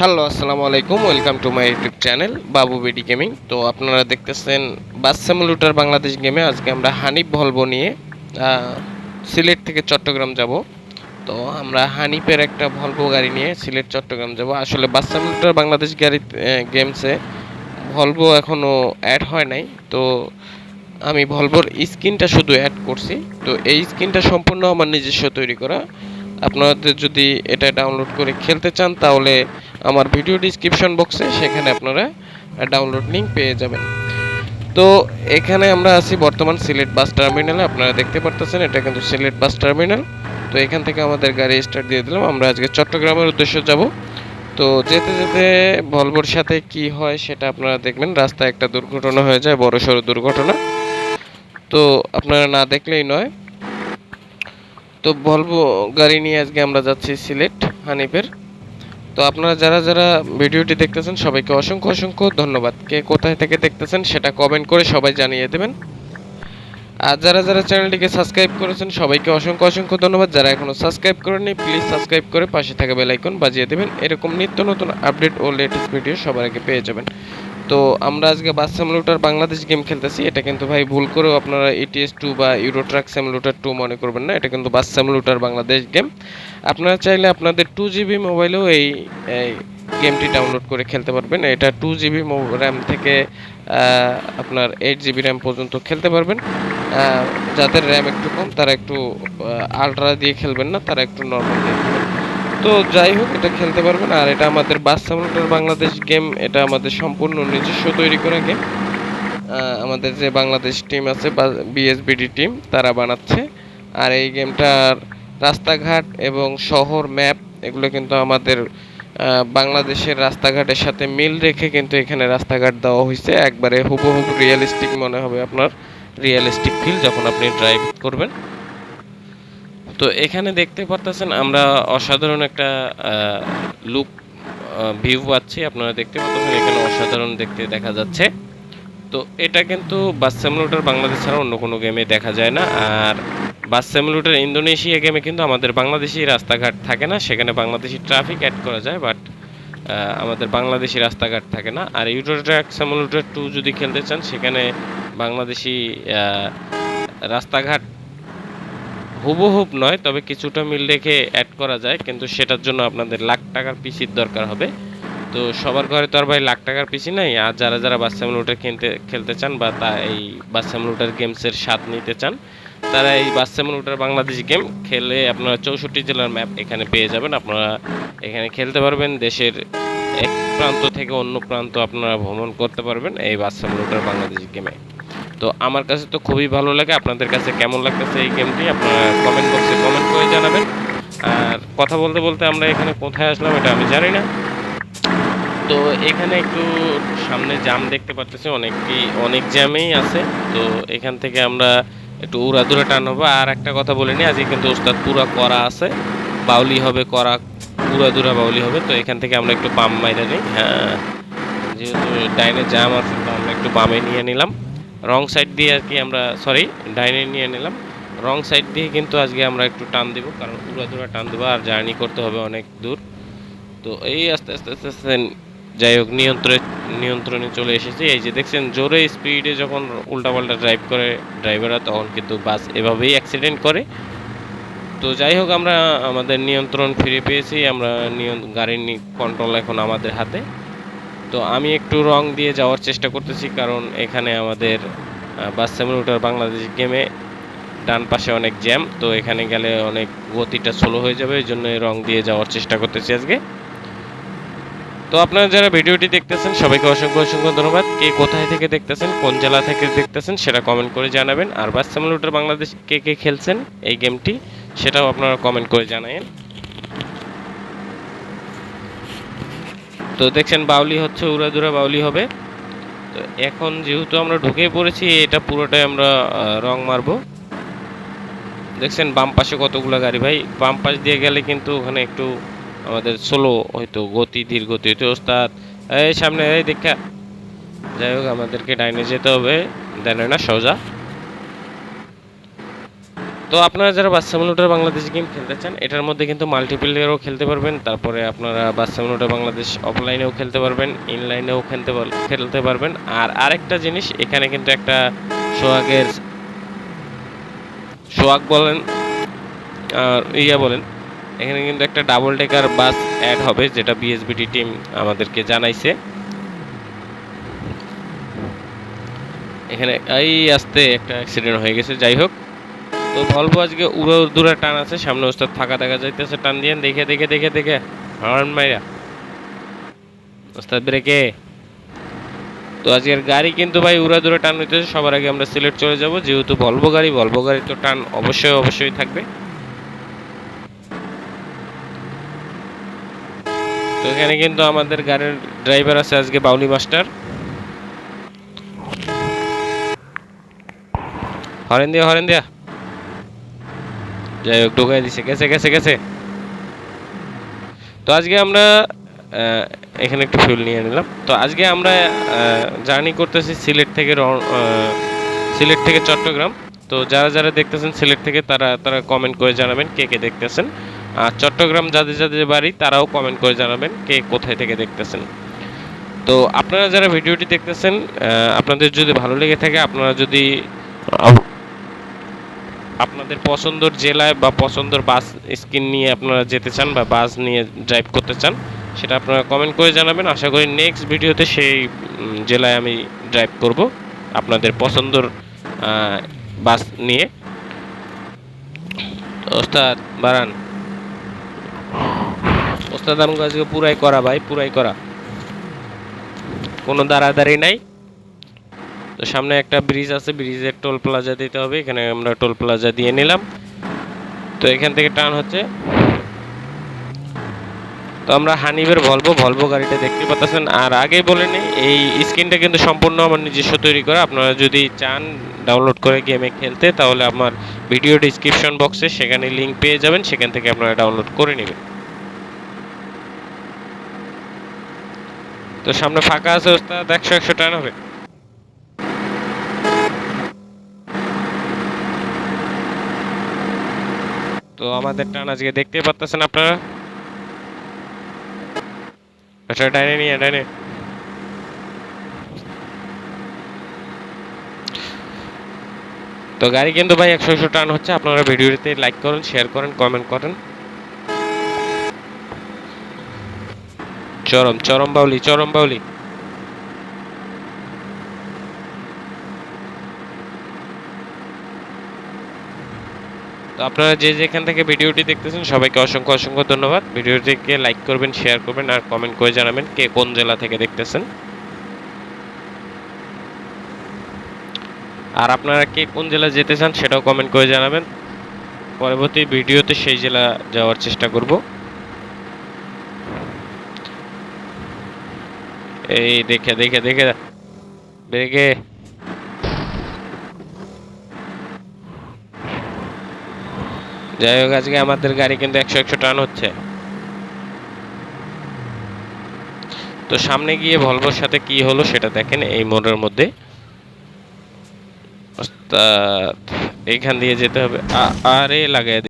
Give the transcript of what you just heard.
Hello, আসসালামু আলাইকুম, welcome to my YouTube channel Babu Bedi gaming. তো আপনারা দেখতেছেন বাস সিমুলেটর বাংলাদেশ গেমে আজকে আমরা হানিফ ভলভো নিয়ে সিলেট থেকে চট্টগ্রাম যাব। তো আমরা হানিফের একটা ভলভো গাড়ি নিয়ে সিলেট, চট্টগ্রাম যাব। আসলে বাস সিমুলেটর বাংলাদেশ গাড়ি গেমসে ভলভো এখনও অ্যাড হয় নাই। তো আমি ভলভোর স্ক্রিনটা শুধু অ্যাড করছি। তো এই স্ক্রিনটা সম্পূর্ণ আমার নিজস্ব তৈরি করা। আপনাদের যদি এটা ডাউনলোড করে খেলতে চান, তাহলে আমার ভিডিও ডিসক্রিপশন বক্সে সেখানে আপনারা ডাউনলোড লিঙ্ক পেয়ে যাবেন। তো এখানে আমরা আছি বর্তমান সিলেট বাস টার্মিনালে আপনারা দেখতে পারতেছেন, এটা কিন্তু সিলেট বাস টার্মিনাল তো এখান থেকে আমাদের গাড়ি স্টার্ট দিয়ে দিলাম। আমরা আজকে চট্টগ্রামের উদ্দেশ্যে যাব। তো যেতে যেতে ভলভোর সাথে কি হয় সেটা আপনারা দেখবেন। রাস্তায় একটা দুর্ঘটনা হয়ে যায়, বড়সড় দুর্ঘটনা। তো আপনারা না দেখলেই নয় তো ভলভো গাড়ি নিয়ে আজকে আমরা যাচ্ছি সিলেট, হানিফের। তো আপনারা যারা যারা ভিডিওটি দেখতেছেন সবাইকে অসংখ্য অসংখ্য ধন্যবাদ। কে কোথায় থেকে দেখতেছেন সেটা কমেন্ট করে সবাই জানিয়ে দেবেন। আর যারা যারা চ্যানেলটিকে সাবস্ক্রাইব করেছেন সবাইকে অসংখ্য অসংখ্য ধন্যবাদ। যারা এখনও সাবস্ক্রাইব করেননি প্লিজ সাবস্ক্রাইব করে পাশে থাকা বেল আইকন বাজিয়ে দেবেন। এরকম নিত্য নতুন আপডেট ও লেটেস্ট ভিডিও সবার আগে পেয়ে যাবেন। তো আমরা আজকে বাস স্যামলুটার বাংলাদেশ গেম খেলতেছি। এটা কিন্তু ভাই ভুল করেও আপনারা ইটিএস টু বা ইউরো ট্রাক স্যামলুটার টু মনে করবেন না। এটা কিন্তু বাস স্যামলুটার বাংলাদেশ গেম আপনারা চাইলে আপনাদের টু জিবি মোবাইলেও এই গেমটি ডাউনলোড করে খেলতে পারবেন। এটা টু জিবি র্যাম থেকে আপনার এইট জিবি র্যাম পর্যন্ত খেলতে পারবেন। যাদের র্যাম একটু কম, তারা একটু আলট্রা দিয়ে খেলবেন না। তারা একটু নর্মাল দিয়ে তো যাই হোক, এটা খেলতে পারবেন। আর এটা আমাদের সামুটার বাংলাদেশ গেম এটা আমাদের সম্পূর্ণ নিজস্ব তৈরি করা গেম আমাদের যে বাংলাদেশ টিম আছে বিএসবিডি টিম তারা বানাচ্ছে। আর এই গেমটার রাস্তাঘাট এবং শহর ম্যাপ এগুলো কিন্তু আমাদের বাংলাদেশের রাস্তাঘাটের সাথে মিল রেখে কিন্তু এখানে রাস্তাঘাট দেওয়া হয়েছে। একবারে হুবহু রিয়েলিস্টিক মনে হবে আপনার। রিয়েলিস্টিক ফিল যখন আপনি ড্রাইভ করবেন। তো এখানে দেখতে পারতেছেন আমরা অসাধারণ একটা লুক ভিউ পাচ্ছি। আপনারা দেখতে পাচ্ছেন এখানে অসাধারণ দেখতে দেখা যাচ্ছে। তো এটা কিন্তু বাস স্যামুলেটর বাংলাদেশ ছাড়া অন্য কোনো গেমে দেখা যায় না। আর বাস স্যামুলেটর ইন্দোনেশিয়া গেমে কিন্তু আমাদের বাংলাদেশি রাস্তাঘাট থাকে না। সেখানে বাংলাদেশি ট্রাফিক অ্যাড করা যায় বাট আমাদের বাংলাদেশি রাস্তাঘাট থাকে না। আর ইউরো ট্র্যাক স্যামুলেটর টু যদি খেলতে চান, সেখানে বাংলাদেশি রাস্তাঘাট হুবহুব নয়, তবে কিছুটা মিল রেখে অ্যাড করা যায়, কিন্তু সেটার জন্য আপনাদের লাখ টাকার পিসির দরকার হবে। তো সবার ঘরে তো আর ভাই লাখ টাকার পিসি নাই, আর যারা যারা বাচ্চা লুটার খেলতে খেলতে চান বা তা এই বাচ্চা লুটার গেমসের স্বাদ নিতে চান, তারা এই বাচ্চা লুটার বাংলাদেশ গেম খেলে আপনারা চৌষট্টি জেলার ম্যাপ এখানে পেয়ে যাবেন। আপনারা এখানে খেলতে পারবেন, দেশের এক প্রান্ত থেকে অন্য প্রান্ত আপনারা ভ্রমণ করতে পারবেন এই বাচ্চা লুটার বাংলাদেশ গেমে তো আমার কাছে তো খুবই ভালো লাগে। আপনাদের কাছে কেমন লাগতেছে এই গেমটি আপনারা কমেন্ট বক্সে কমেন্ট করে জানাবেন। আর কথা বলতে বলতে আমরা এখানে কোথায় আসলাম এটা আমি জানি না। তো এখানে একটু সামনে জ্যাম দেখতে পারতেছি অনেকই অনেক জ্যামেই আছে। তো এখান থেকে আমরা একটু উড়াদুরা টান হব। আর একটা কথা বলিনি আজকে কিন্তু ওস্তাদ পুরা করা আছে। বাউলি হবে করা, উড়াদুরা বাউলি হবে। তো এখান থেকে আমরা একটু বাম মাইরে নিই। হ্যাঁ যেহেতু ডাইনে জ্যাম আছে, তো আমরা একটু বামে নিয়ে নিলাম। রং সাইড দিয়ে আর কি আমরা সরি ডাইনে নিয়ে নিলাম। রং সাইড দিয়ে কিন্তু আজকে আমরা একটু টান দিব, কারণ উড়াদুরা টান দেবো আর জার্নি করতে হবে অনেক দূর। তো এই আস্তে আস্তে আস্তে আস্তে যাই হোক নিয়ন্ত্রণে নিয়ন্ত্রণে চলে এসেছি। এই যে দেখছেন, জোরে স্পিডে যখন উল্টাপাল্টা ড্রাইভ করে ড্রাইভাররা তখন কিন্তু বাস এভাবেই অ্যাক্সিডেন্ট করে। তো যাই হোক, আমরা আমাদের নিয়ন্ত্রণ ফিরে পেয়েছি। আমরা নিয়ন- গাড়ির কন্ট্রোল এখন আমাদের হাতে। তো আমি একটু রং দিয়ে যাওয়ার চেষ্টা করতেছি, কারণ এখানে আমাদের বাস সিমুলেটর বাংলাদেশ গেমে ডান পাশে অনেক জ্যাম তো এখানে গেলে অনেক গতিটা স্লো হয়ে যাবে, এই জন্য রং দিয়ে যাওয়ার চেষ্টা করতেছি আজকে। তো আপনারা যারা ভিডিওটি দেখতেছেন, সবাইকে অসংখ্য অসংখ্য ধন্যবাদ। কে কোথায় থেকে দেখতেছেন, কোন জেলা থেকে দেখতেছেন, সেটা কমেন্ট করে জানাবেন। আর বাস সিমুলেটর বাংলাদেশ কে কে খেলছেন, এই গেমটি সেটাও আপনারা কমেন্ট করে জানাবেন তো দেখছেন বাউলি হচ্ছে উড়াদুরা বাউলি হবে। তো এখন যেহেতু আমরা ঢুকে পড়েছি, এটা পুরোটাই আমরা রং মারবো। দেখছেন বাম পাশে কতগুলো গাড়ি ভাই? বাম পাশ দিয়ে গেলে কিন্তু ওখানে একটু আমাদের স্লো হয়তো গতি, ধীর গতি হইতো। ওস্তাদ, এই সামনে, এই দেখা। যাই হোক, আমাদেরকে ডাইনে যেতে হবে। দেন না, সোজা। তো আপনারা যারা বাস সিমুলেটর বাংলাদেশ গেম খেলতে চান, এটার মধ্যে কিন্তু মাল্টিপ্লেয়ারও খেলতে পারবেন, তারপরে আপনারা বাস সিমুলেটর বাংলাদেশ অফলাইনেও খেলতে পারবেন ইনলাইনেও খেলতে খেলতে পারবেন। আর আরেকটা জিনিস, এখানে কিন্তু একটা সোহাগের, সোহাগ বলেন, আর ইয়া বলেন, এখানে কিন্তু একটা ডাবল ডেকার বাস অ্যাড হবে, যেটা বিএসবিটি টিম আমাদেরকে জানাইছে। এখানে এই আসতে একটা অ্যাক্সিডেন্ট হয়ে গেছে, যাই হোক। তো ভলভো আজকে উড়ো দূরে টান আছে, সামনে ওস্তাদ থাকা দেখা যাইতেছে, টান দিয়ে, দেখে দেখে দেখে দেখে, হর্ন মাইরা। ওস্তাদ ব্রেকে। তো আজকের গাড়ি কিন্তু ভাই উড়া দূরে টান হইতেছে, সবার আগে আমরা সিলেট চলে যাব, যেহেতু ভলভো গাড়ি ভলভো গাড়ি তো টান অবশ্যই অবশ্যই থাকবে। তো এখানে কিন্তু আমাদের গাড়ির ড্রাইভার আছে আজকে বাউলি মাস্টার। হরেন দিয়া হরেন দিয়া। যাই হোক, ঢুকাই দিছে। গেছে গেছে গেছে। তো আজকে আমরা এখানে একটু ফুল নিয়ে নিলাম। তো আজকে আমরা জার্নি করতেছি সিলেট থেকে সিলেট থেকে চট্টগ্রাম। তো যারা যারা দেখতেছেন সিলেট থেকে, তারা তারা কমেন্ট করে জানাবেন কে কে দেখতেছেন। আর চট্টগ্রাম যাদের যাদের বাড়ি, তারাও কমেন্ট করে জানাবেন কে কোথায় থেকে দেখতেছেন। তো আপনারা যারা ভিডিওটি দেখতেছেন আপনাদের যদি ভালো লেগে থাকে, আপনারা যদি আপনাদের পছন্দের জেলায় বা পছন্দের বাস স্কিন নিয়ে আপনারা যেতে চান বা বাস নিয়ে ড্রাইভ করতে চান, সেটা আপনারা কমেন্ট করে জানাবেন। আশা করি নেক্সট ভিডিওতে সেই জেলায় আমি ড্রাইভ করব আপনাদের পছন্দের বাস নিয়ে। ওস্তাদ বারান ওস্তাদ আমাকে আজকে পুরাই করা ভাই, পুরাই করা। কোনো দাঁড়াদাঁড়ি নাই। তো সামনে একটা ব্রিজ আছে, ব্রিজের টোল প্লাজা দিতে হবে, এখানে আমরা টোল প্লাজা দিয়ে নিলাম। তো এখান থেকে টার্ন হচ্ছে। তো আমরা হানিবের ভলভো ভলভো গাড়িটা দেখতে পাচ্ছেন। আর আগেই বলে নিই, এই স্ক্রিনটা কিন্তু সম্পূর্ণ আমার নিজস্ব তৈরি করা। আপনারা যদি চান ডাউনলোড করে গেমে খেলতে, তাহলে আমার ভিডিও ডিসক্রিপশন বক্সে সেখানে লিঙ্ক পেয়ে যাবেন, সেখান থেকে আপনারা ডাউনলোড করে নেবেন। তো সামনে ফাঁকা আছে ওস্তাদ একশো একশো টান হবে। তো আমাদের টান আজকে দেখতেই পারতেছেন আপনারা। আচ্ছা ডাইনে নিয়ে, ডাইনে। তো গাড়ি কিন্তু ভাই একশো একশো টান হচ্ছে, আপনারা ভিডিওতে লাইক করেন, শেয়ার করেন, কমেন্ট করেন। চরম চরম বাউলি চরম বাউলি। তো আপনারা যে যেখান থেকে ভিডিওটি দেখতেছেন, সবাইকে অসংখ্য অসংখ্য ধন্যবাদ। ভিডিওটিকে লাইক করবেন শেয়ার করবেন আর কমেন্ট করে জানাবেন কে কোন জেলা থেকে দেখতেছেন। আর আপনারা কে কোন জেলা যেতে চান সেটাও কমেন্ট করে জানাবেন। পরবর্তী ভিডিওতে সেই জেলা যাওয়ার চেষ্টা করব। এই দেখে দেখে দেখে দেখে। যাই হোক, আজকে আমাদের গাড়ি কিন্তু একশো একশো টান হচ্ছে। তো সামনে গিয়ে ভলভোর সাথে কি হলো সেটা দেখেন এই মোড়ের মধ্যে। এখান এইখান দিয়ে যেতে হবে। আরে, লাগাই